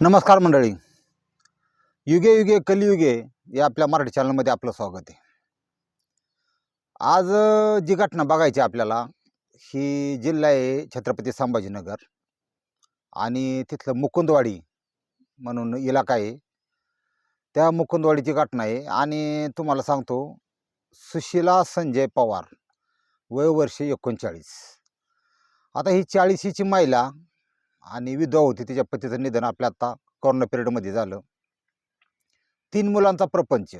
नमस्कार मंडळी. युगे युगे कलियुगे या आपल्या मराठी चॅनलमध्ये आपलं स्वागत आहे. आज जी घटना बघायची आपल्याला ही जिल्हा आहे छत्रपती संभाजीनगर आणि तिथलं मुकुंदवाडी म्हणून इलाका आहे. त्या मुकुंदवाडीची घटना आहे आणि तुम्हाला सांगतो सुशीला संजय पवार वय वर्ष एकोणचाळीस. आता ही चाळीशीची महिला आणि विधवा होती तिच्या पतीचं निधन आपल्या आता कोरोना पिरियडमध्ये झालं. तीन मुलांचा प्रपंच.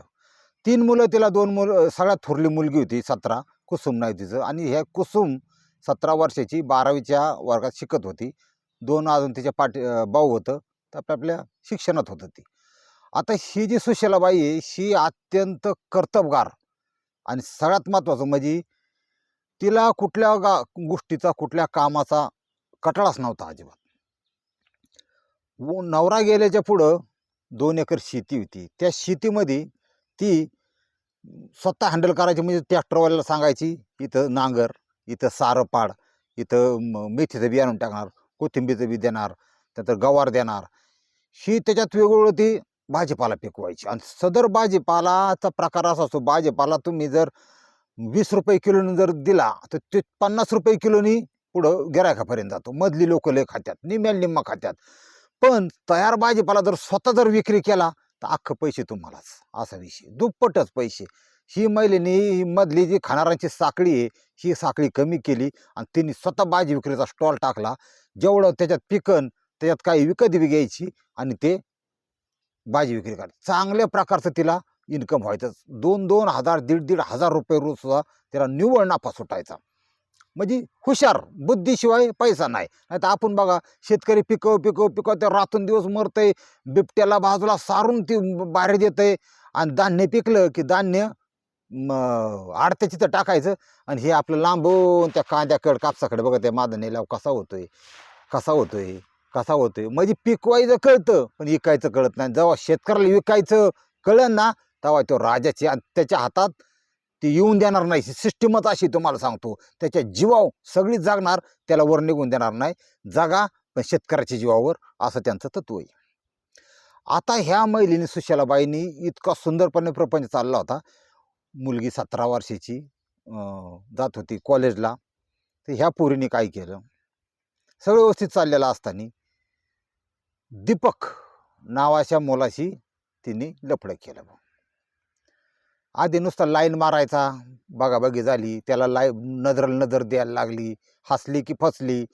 तीन मुलं तिला दोन मुलं सगळ्यात थोरली मुलगी होती सतरा कुसुम नाही तिचं. आणि ह्या कुसुम सतरा वर्षाची बारावीच्या वर्गात शिकत होती. दोन अजून तिच्या पाठी भाऊ होतं. तर आपल्या आपल्या शिक्षणात होतं ती. आता ही जी सुशीलाबाई आहे ही अत्यंत कर्तबगार आणि सगळ्यात महत्त्वाचं म्हणजे तिला कुठल्या गा गोष्टीचा कुठल्या कामाचा कटाळाच नव्हता अजिबात. व नवरा गेल्याच्या पुढं दोन एकर शेती होती. त्या शेतीमध्ये ती स्वतः हँडल करायची म्हणजे ट्रॅक्टरवाल्याला सांगायची इथं नांगर इथं सारं पाड इथं मेथीचं बी आणून टाकणार कोथिंबीरचं बी देणार त्यानंतर गवार देणार. ही त्याच्यात वेगवेगळं ती भाजीपाला पिकवायची. आणि सदर भाजीपालाचा प्रकार असा असतो भाजीपाला तुम्ही जर वीस रुपये किलोने जर दिला तर ते पन्नास रुपये किलोनी पुढं गिरायकापर्यंत जातो. मधली लोक लय खात्यात निम्याला निम्मा खात्यात. पण तयार भाजीपाला जर स्वतः जर विक्री केला तर अख्खं पैसे तुम्हालाच. असा विषय. दुप्पटच पैसे. ही महिलेने ही मधली जी खाणाऱ्यांची साखळी आहे ही साखळी कमी केली आणि तिने स्वतः भाजी विक्रीचा स्टॉल टाकला. जेवढं त्याच्यात पिकन त्याच्यात काही विकत बी घ्यायची आणि ते भाजी विक्री करायची चांगल्या प्रकारचं तिला इन्कम व्हायचं. दोन दोन हजार दीड दीड हजार रुपये रोज सुद्धा तिला निव्वळ नफा सुटायचा. म्हणजे हुशार बुद्धीशिवाय पैसा नाही. नाही तर आपण बघा शेतकरी पिकव पिकव पिकव ते रातून दिवस मरतंय बिबट्याला बाजूला सारून ती बाहेर देतंय. आणि धान्य पिकलं की धान्य आडत्या तिथं टाकायचं आणि हे आपलं लांबून त्या कांद्याकड कापसाकडे बघा त्या मादा नेल्यावर कसा होतोय कसा होतोय कसा होतोय. म्हणजे पिकवायचं कळतं पण विकायचं कळत नाही. जेव्हा शेतकऱ्याला विकायचं कळलं ना तेव्हा तो राजाची आणि त्याच्या हातात ती येऊन देणार नाही. सिस्टीमच अशी तुम्हाला सांगतो. त्याच्या जीवाव सगळी जागणार त्याला वर निघून देणार नाही. जागा पण शेतकऱ्याच्या जीवावर असं त्यांचं तत्व आहे. आता ह्या महिलेने सुशालाबाईंनी इतका सुंदरपणे प्रपंच चालला होता. मुलगी सतरा वर्षाची जात होती कॉलेजला तर ह्या पोरीने काय केलं? सगळं व्यवस्थित चाललेलं असताना दीपक नावाच्या मुलाशी तिने लफडं केलं. आधी नुसता लाईन मारायचा. बघाबघी झाली. त्याला लाय नजर नजर द्यायला लागली. हसली की फसली.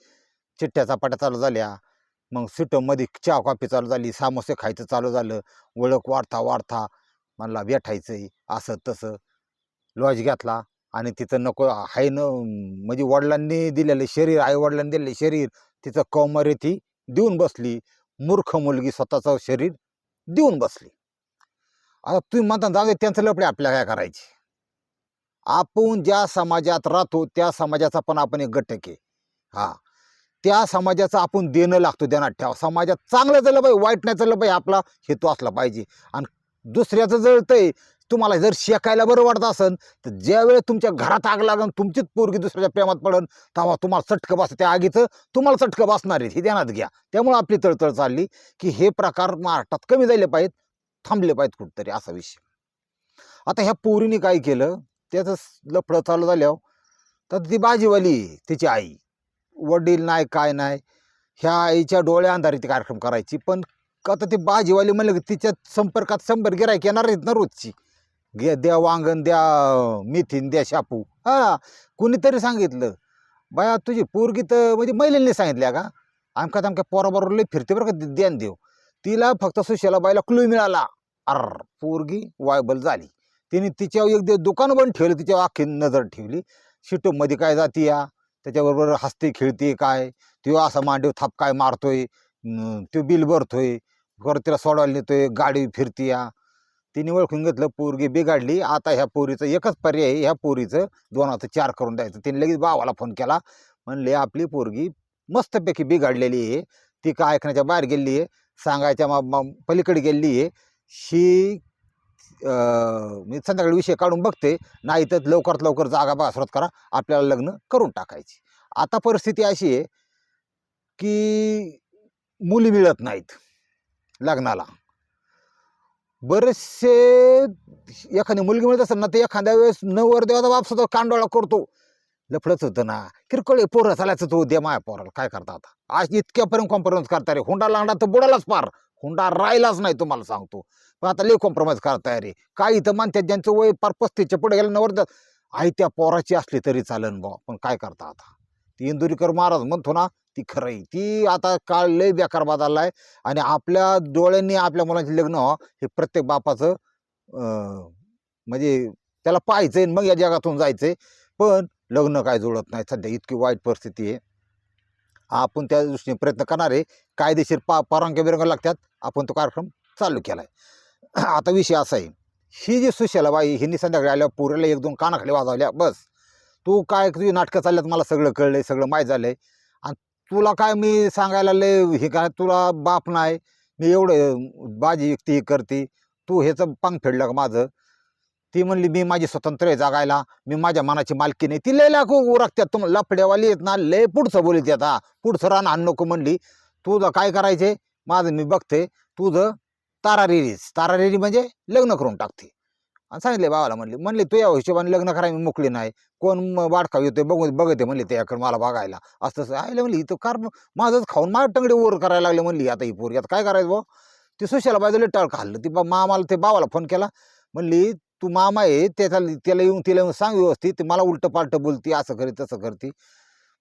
चिठ्ठ्या चपाट्या चालू झाल्या. मग सिटमध्ये चहा कॉफी चालू झाली. सामोसे खायचं चालू झालं. ओळख वाढता वाढता म्हणला भेटायचंय. असं तसं. लॉज घेतला. आणि तिथं नको हाय न म्हणजे वडिलांनी दिलेलं शरीर आई वडिलांनी दिलेलं शरीर तिचं कौमर्य ती देऊन बसली. मूर्ख मुलगी स्वतःचं शरीर देऊन बसली. आता तुम्ही म्हणता जाऊ त्यांचं लपडे आपल्याला काय करायचे? आपण ज्या समाजात राहतो त्या समाजाचा पण आपण एक घटक आहे. हा. त्या समाजाचं आपण देणं लागतो देणार ठेवा. समाजात चांगलं झालं पाहिजे वाईट नाही चाललं पाहिजे आपला हेतू असला पाहिजे. आणि दुसऱ्याचं जळतंय तुम्हाला जर शेकायला बरं वाटत असेल तर ज्यावेळेस तुमच्या घरात आग लागन तुमचीच पोरगी दुसऱ्याच्या प्रेमात पडन तेव्हा तुम्हाला चटकं बस त्या आगीचं तुम्हाला चटकं बसणार आहे हे ध्यानात घ्या. त्यामुळे आपली तळतळ चालली की हे प्रकार महाराष्ट्रात कमी झाले पाहिजेत. थांबले पाहिजेत कुठंतरी असा विषय. आता ह्या पोरीने काय केलं? त्याचं लफडं चालू झाल्यावर तर ती बाजीवाली तिची आई. वडील नाही काय नाही. ह्या आईच्या डोळ्या अंधारी ती कार्यक्रम करायची. पण आता ती बाजीवाली म्हणलं की तिच्या संपर्कात शंभर गिरायक येणार आहेत ना रोजची. घे द्या वांगण द्या मेथीन द्या शापू. हा कुणीतरी सांगितलं. बाया तुझी पोरगी तर म्हणजे महिलांनी सांगितल्या का? आमका आमच्या पोराबरोबर लई फिरते बरं का ध्यान देव. तिला फक्त सुशेला बाईला क्लू मिळाला. अर पोरगी वायबल झाली. तिने तिच्यावर एक दिवस दुकान बंद ठेवलं तिच्यावर अख्खी नजर ठेवली. शिटोमध्ये काय जाती या? त्याच्याबरोबर हसते खेळते काय? तो असा मांडीव थाप काय मारतोय? तो बिल भरतोय. घर तिला सोडवायला नेतोय. गाडी फिरती या. तिने ओळखून घेतलं पोरगी बिघाडली. आता ह्या पोरीचं एकच पर्याय आहे. ह्या पोरीचं दोन हात चार करून द्यायचं. तिने लगेच भावाला फोन केला. म्हणले आपली पोरगी मस्तपैकी बिघाडलेली आहे. ती का ऐकण्याच्या बाहेर गेलेली आहे. सांगायच्या मा- पलीकडे गेलेली आहे. ही मी संध्याकाळी विषय काढून बघते. नाही तर लवकरात लवकर जागा बासरत करा. आपल्याला लग्न करून टाकायची. आता परिस्थिती अशी आहे की मुली मिळत नाहीत लग्नाला. बरेचसे एखादी मुलगी मिळत असेल ना ते एखाद्या वेळेस नवर देवाचा बाप सुद्धा कांडोळा करतो. लफडच होतं ना. किरकोळ आहे, पोरं चालायचं तो दे माया पोराला. काय करता आता? आज इतक्यापर्यंत कॉम्प्रोमाइज करता रे. हुंडा लांडा तर बुडालाच पार. हुंडा राहिलाच नाही तुम्हाला सांगतो. पण आता लई कॉम्प्रोमाइज करताय रे. काही इथं मानतात ज्यांचं वय पार पस्तीसच्या पुढे गेलं नवर आई त्या पोराची असली तरी चालन बा पण काय करता आता? ती इंदुरीकर महाराज म्हणतो ना ती खरं आहे. ती आता काळ लय बेकार बदललाय आणि आपल्या डोळ्यांनी आपल्या मुलांचे लग्न व्हावं हे प्रत्येक बापाचं अं, म्हणजे त्याला पाहायचंय आणि मग या जगातून जायचंय. पण लग्न काय जुळत नाही सध्या इतकी वाईट परिस्थिती आहे. आपण त्या दृष्टीने प्रयत्न करणार आहे. कायदेशीर पा परवानग्या बिरंग्या लागतात. आपण तो कार्यक्रम चालू केला आहे आता विषय असा आहे. ही जी सुशेला बाई संध्याकाळी आल्या पुरेला एक दोन कानाखाली वाजवल्या. बस. तू काय तुझी नाटकं चालल्यात मला सगळं कळलंय सगळं माहीत झालं आहे आणि तुला काय मी सांगायला लय हे काय तुला बाप नाही. मी एवढं बाजी व्यक्ती करते. तू ह्याचं पांग फेडलं का माझं? ती म्हणली मी माझी स्वतंत्र आहे जागायला. मी माझ्या मनाची मालकी नाही. ती लय लाखो उरकत्यात. तुम्हाला लफड्यावाली येत ना लय पुढचं बोलीत आता पुढचं रान आण नको म्हणली. तुझं काय करायचे माझं मी बघते तुझं तारारेरीच तारारिरी म्हणजे लग्न करून टाकते. आणि सांगितले बाबाला म्हणली म्हणले तू या हिशोबाने लग्न करायला मी मोकली नाही. कोण म- वाटकाव येतोय बघू बघते म्हणले त्याकडे मला बघायला. असं तसं. आयलं म्हणली इथं कार माझंच खाऊन माझ्या टंगडे वर करायला लागले म्हणली आता ही पोरी आता काय करायचं भाऊ? ती सुशाला बाजूला टाळ खाल्लं ती बा मामाला ते बाबाला फोन केला. म्हणली तू मामा आहे त्याचा त्याला येऊन तिला येऊन सांग व्यवस्थित ती मला उलटं पालटं बोलती असं करी तसं करते.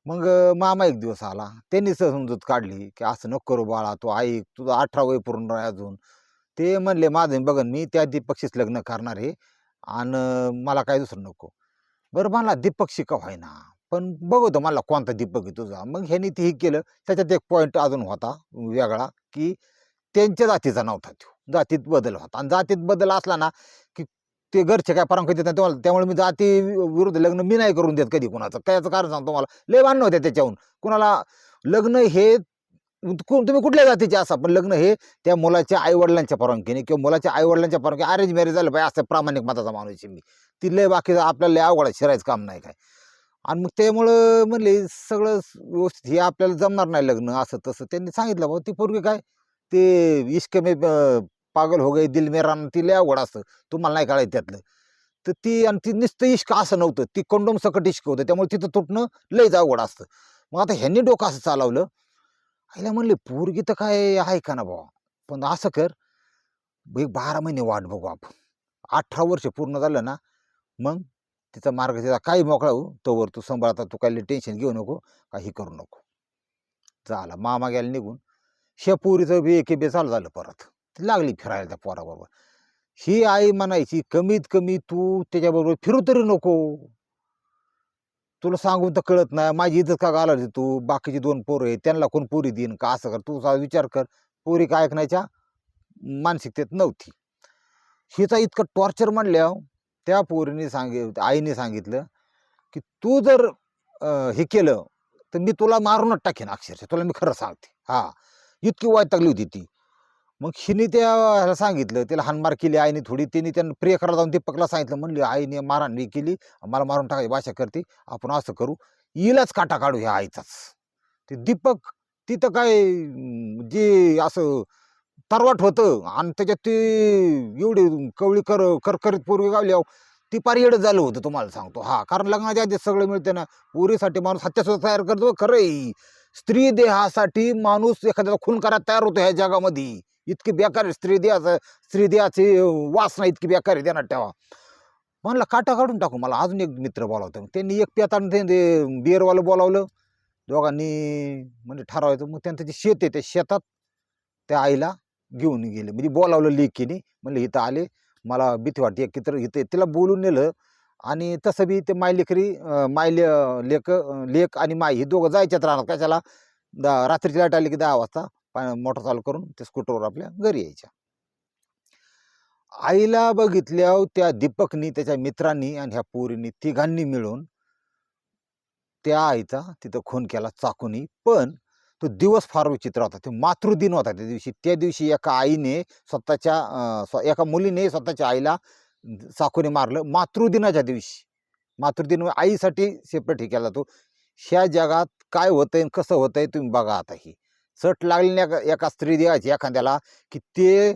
मग मामा एक दिवस आला. त्यांनी समजूत काढली की असं नको करू बाळा तू ऐक तुझं अठरा वय पूर्ण नाही अजून. ते म्हणले माझं बघन मी त्या दीपक्षीच लग्न करणार आहे आणि मला काय दुसरं नको. बरं मला दीपक शिका व्हायना? पण बघतो मला कोणता दीपक आहे तुझा? मग ह्यानी ते हे केलं. त्याच्यात एक पॉईंट अजून होता वेगळा की त्यांच्या जातीचा नव्हता तो. जातीत बदल होता. आणि जातीत बदल असला ना की ते घरचे काय परवानगी देत नाही तुम्हाला. त्यामुळे मी जाती विरुद्ध लग्न मी नाही करून देत कधी कुणाचं. त्याचं कारण सांगतो मला लय भांडणं होते त्याच्याहून. कुणाला लग्न हे कु- तुम्ही कुठल्या जातीचे असा पण लग्न हे त्या मुलाच्या आईवडिलांच्या परवानगीने किंवा मुलाच्या आईवडिलांच्या परवानगी अरेंज मॅरेज झालं पाहिजे असं प्रामाणिक मताचा माणूस आहे मी. ती लय बाकी आपल्याला लय अवघड आहे, शिरायचं काम नाही काय. आणि मग त्यामुळं म्हणले सगळं व्यवस्थित हे आपल्याला जमणार नाही लग्न असं तसं. त्यांनी सांगितलं बाबा ती पूर्वी काय? ते इश्क मे ब- पागल हो गई दिल मेरा ती अवघड असतं तुम्हाला नाही कळायचं त्यातलं. तर ती आणि ती नुसतं इश्क असं नव्हतं. ती कंडोम सकट इश्क होतं. त्यामुळे तिथं तुटणं लयच अवघड असतं. मग आता ह्यांनी डोकं असं चालवलं. आईला म्हणले पोरगी तर काय आहे का ना बाबा पण असं कर. एक बारा महिने वाट बघू आपण. अठरा वर्ष पूर्ण झालं ना मग तिचा मार्ग तिचा काही मोकळा होऊ. तोवर तू सांभाळता तू काही टेन्शन घेऊ नको. काही करू नको. झाला. मामा गेला निघून. शेपुरीचं बी एके बे चालू झालं परत. ती लागली फिरायला त्या पोराबरोबर. ही आई म्हणायची कमीत कमी तू त्याच्याबरोबर फिरू तरी नको. तुला सांगून तर कळत नाही माझी इज्जत का घालायची तू? बाकीची दोन पोरं आहेत त्यांना कोण पोरी देईन का? असं कर तू सा- विचार कर. पोरी काय ऐकण्याच्या मानसिकतेत नव्हती. हिचा इतकं टॉर्चर म्हणल्या त्या पोरीने सांगे आईने सांगितलं की तू जर हे केलं तर मी तुला मारूनच टाकेन अक्षरशः. तुला मी खरं सांगते. हां. इतकी वैतागली होती ती. मग हिने त्या ह्याला सांगितलं त्याला हानमार केली आईने थोडी. तिने त्यांना प्रियकराला करा जाऊन दीपकला सांगितलं म्हणली आईने मारहाणी नाही केली मला मारून टाकायची भाषा करते आपण असं करू हिलाच काटा काढू ह्या आईचाच. ते दीपक तिथं काय जे असं तरवाट होतं आणि त्याच्यात ते एवढी कवळी कर करकरीत पूर्वी गावली अहो, ती पार येडं झालं होतं तुम्हाला सांगतो. हा कारण लग्नाच्या आधी सगळं मिळते ना. पोरीसाठी माणूस हत्यासुद्धा तयार करतो. खरं स्त्री देहासाठी माणूस एखाद्याला खून करायला तयार होतो ह्या जगामध्ये. इतकी बेकार स्त्री देहाचं स्त्री देहाची वासना इतकी बेकार आहे देणार ठेवा म्हणलं काटा काढून टाकू मला अजून एक मित्र बोलावतो. त्यांनी एक पेतान ते ते बिअरवालं बोलावलं. दोघांनी म्हणजे ठरवायचं. मग त्यांचं जे शेत आहे त्या शेतात त्या आईला घेऊन गेले. म्हणजे बोलावलं लेकीने. म्हणलं इथं आले. मला भीती वाटते. एक तर इथं तिला बोलून नेलं. आणि तसं बी ते माय लेकरी माय ले लेक लेक आणि माय हे दोघं जायच्यात राहणार कशाला? दा रात्रीची लाइट आली की दहा वाजता. पा- मोटर चालू करून त्या स्कूटरवर आपल्या घरी यायच्या. आईला बघितल्यावर त्या दीपकनी त्याच्या मित्रांनी आणि ह्या पोरींनी तिघांनी मिळून त्या आईचा तिथं खून केला चाकूनी. पण तो दिवस फार विचित्र होता. ते मातृदिन होता त्या दिवशी. त्या दिवशी एका आईने स्वतःच्या स्व- एका मुलीने स्वतःच्या आईला चाकूने मारलं. मातृदिनाच्या दिवशी. मातृदिन आईसाठी सेपरेट हे केला तो. ह्या जगात काय होतंय आणि कसं होतंय तुम्ही बघा आता ही. सट लागली एका एका स्त्री द्यायची एखाद्याला की ते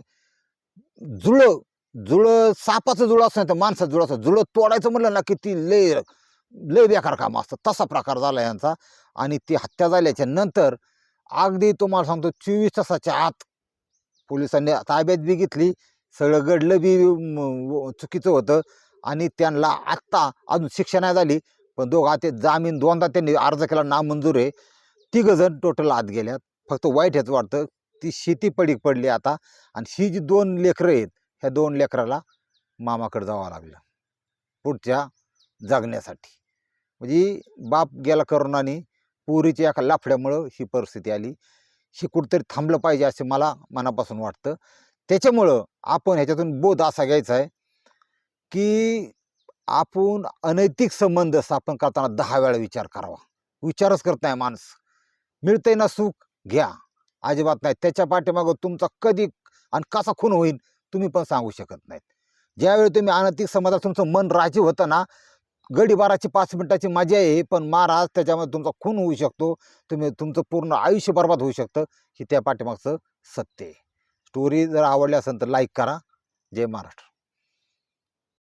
जुळं जुळं सापाचं जुळं असं नाही तर माणसाचं जुळं असं जुळं तोडायचं म्हणलं ना की ती लय लय बेकार काम असतं. तसा प्रकार झाला यांचा आणि ती हत्या झाल्याच्यानंतर अगदी तुम्हाला सांगतो चोवीस तासाच्या आत पोलिसांनी ताब्यात बी घेतली. सगळं घडलं बी चुकीचं होतं आणि त्यांना आत्ता अजून शिक्षा नाही झाली. पण दोघं ते जामीन दोनदा त्यांनी अर्ज केला नामंजूर आहे. तिघं जण टोटल आत गेल्यात. फक्त वाईट ह्याचं वाटतं ती शेती पडीक पडली आता आणि ही जी दोन लेकरं आहेत ह्या दोन लेकराला मामाकडे जावं लागलं पुढच्या जगण्यासाठी. म्हणजे बाप गेला करोनाने पुरीच्या एका लाफड्यामुळं ही परिस्थिती आली. हे कुठंतरी थांबलं पाहिजे असे मला मनापासून वाटतं. त्याच्यामुळं आपण ह्याच्यातून बोध असा घ्यायचा आहे की आपण अनैतिक संबंध स्थापन करताना दहा वेळा विचार करावा. विचारच करत नाही माणूस. मिळतंय ना सुख घ्या. अजिबात नाही. त्याच्या पाठीमागं तुमचा कधी आणि कसा खून होईल तुम्ही पण सांगू शकत नाहीत. ज्यावेळी तुम्ही अनैतिक समाजात तुमचं मन राजी होतं ना गडीबाराची पाच मिनटाची मजा आहे पण महाराज त्याच्यामध्ये तुमचा खून होऊ शकतो. तुम्ही तुमचं पूर्ण आयुष्य बर्बाद होऊ शकतं ही त्या पाठीमागचं सत्य आहे. स्टोरी जर आवडली असेल तर लाईक करा. जय महाराष्ट्र.